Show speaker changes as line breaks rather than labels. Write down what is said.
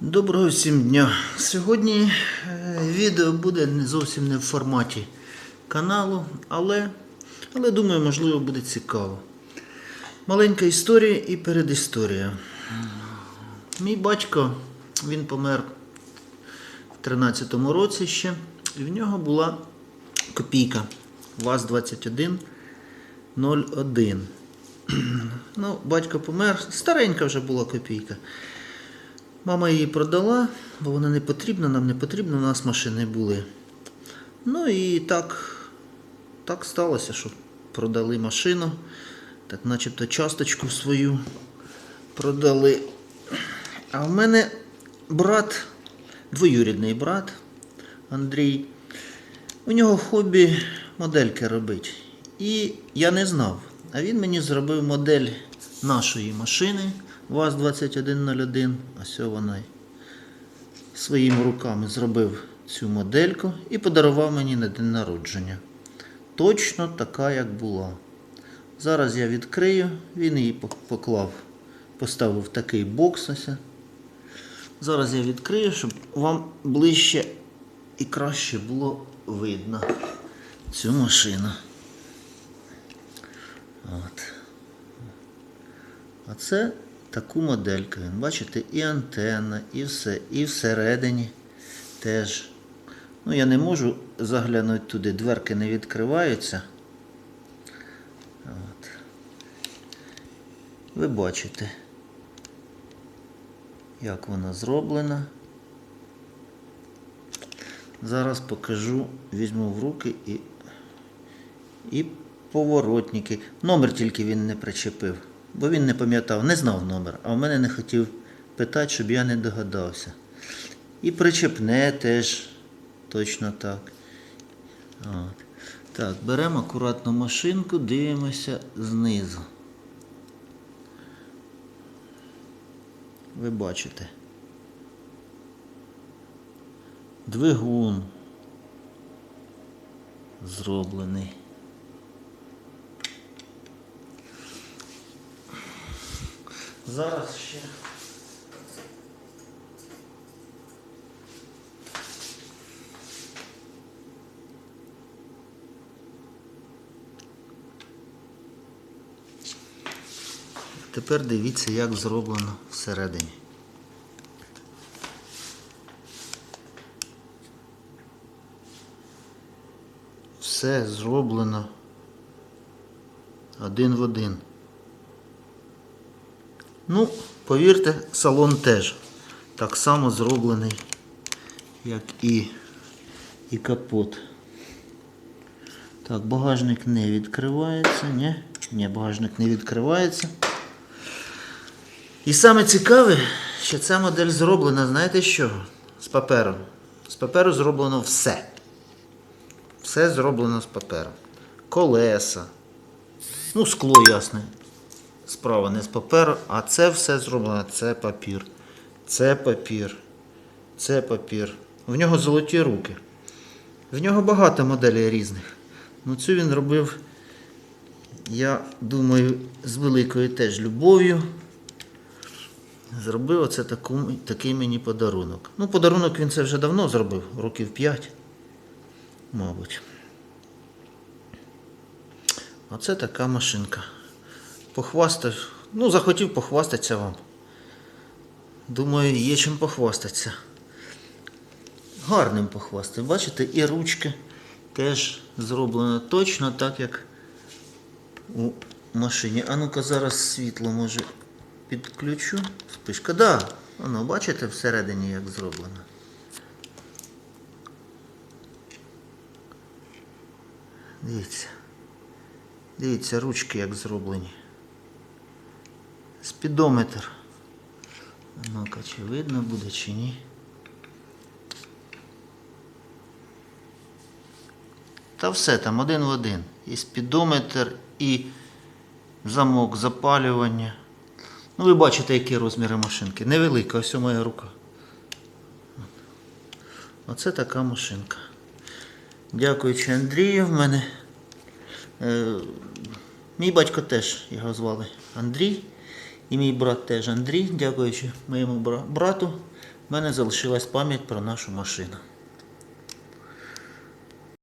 Доброго всім дня. Сьогодні е, відео буде зовсім не в форматі каналу, але, але думаю, можливо, буде цікаво. Маленька історія і передісторія. Мій батько, він помер в 13-му році ще, і в нього була копійка ВАЗ-2101. Ну, батько помер, старенька вже була копійка. Мама її продала, бо вона не потрібна, нам не потрібна, у нас машини були. Ну і так, так сталося, що продали машину, так начебто часточку свою продали. А в мене брат, двоюрідний брат Андрій, у нього хобі модельки робить. І я не знав. А він мені зробив модель нашої машини ВАЗ-2101. Ось вона своїми руками зробив цю модельку і подарував мені на день народження. Точно така, як була. Зараз я відкрию, він її поклав, поставив в такий бокс. Ось. Зараз я відкрию, щоб вам ближче і краще було видно цю машину. От. А це таку модельку. він. Бачите, і антенна, і все, і всередині теж. Ну, я не можу заглянути туди, дверки не відкриваються. От. Ви бачите, як вона зроблена. Зараз покажу, візьму в руки і, і поворотники. Номер тільки він не причепив, бо він не пам'ятав, не знав номер, а в мене не хотів питати, щоб я не догадався. І причепне теж точно так. От. Так, беремо акуратно машинку, дивимося знизу. Ви бачите. Двигун зроблений. Зараз ще. Тепер дивіться, як зроблено всередині. Все зроблено один в один. Ну, повірте, салон теж так само зроблений, як і, і капот. Так, багажник не відкривається, ні? Ні, багажник не відкривається. І саме цікаве, що ця модель зроблена, знаєте чого? З паперу. З паперу зроблено все. Все зроблено з паперу. Колеса. Ну, скло ясне. Справа не з паперу, а це все зроблено. Це папір. Це папір. Це папір. В нього золоті руки. В нього багато моделей різних. Ну цю він робив, я думаю, з великою теж любов'ю. Зробив оце таку, такий мені подарунок. Ну, подарунок він це вже давно зробив, років 5, мабуть. Оце така машинка. Похвастав, ну, захотів похвастатися вам. Думаю, є чим похвастатися. Гарним похвастати. Бачите, і ручки теж зроблено точно так, як у машині. А ну-ка зараз світло може підключу. Спишка, да. Воно, бачите всередині як зроблено. Дивіться. Дивіться, ручки як зроблені. Спідометр. Ну-ка, чи видно буде, чи ні. Та все там один в один. І спідометр, і замок запалювання. Ну, ви бачите, які розміри машинки. Невелика, ось у моя рука. Оце така машинка. Дякуючи Андрію, в мене. Е, мій батько теж його звали Андрій. І мій брат теж Андрій, дякуючи моєму брату, в мене залишилась пам'ять про нашу машину.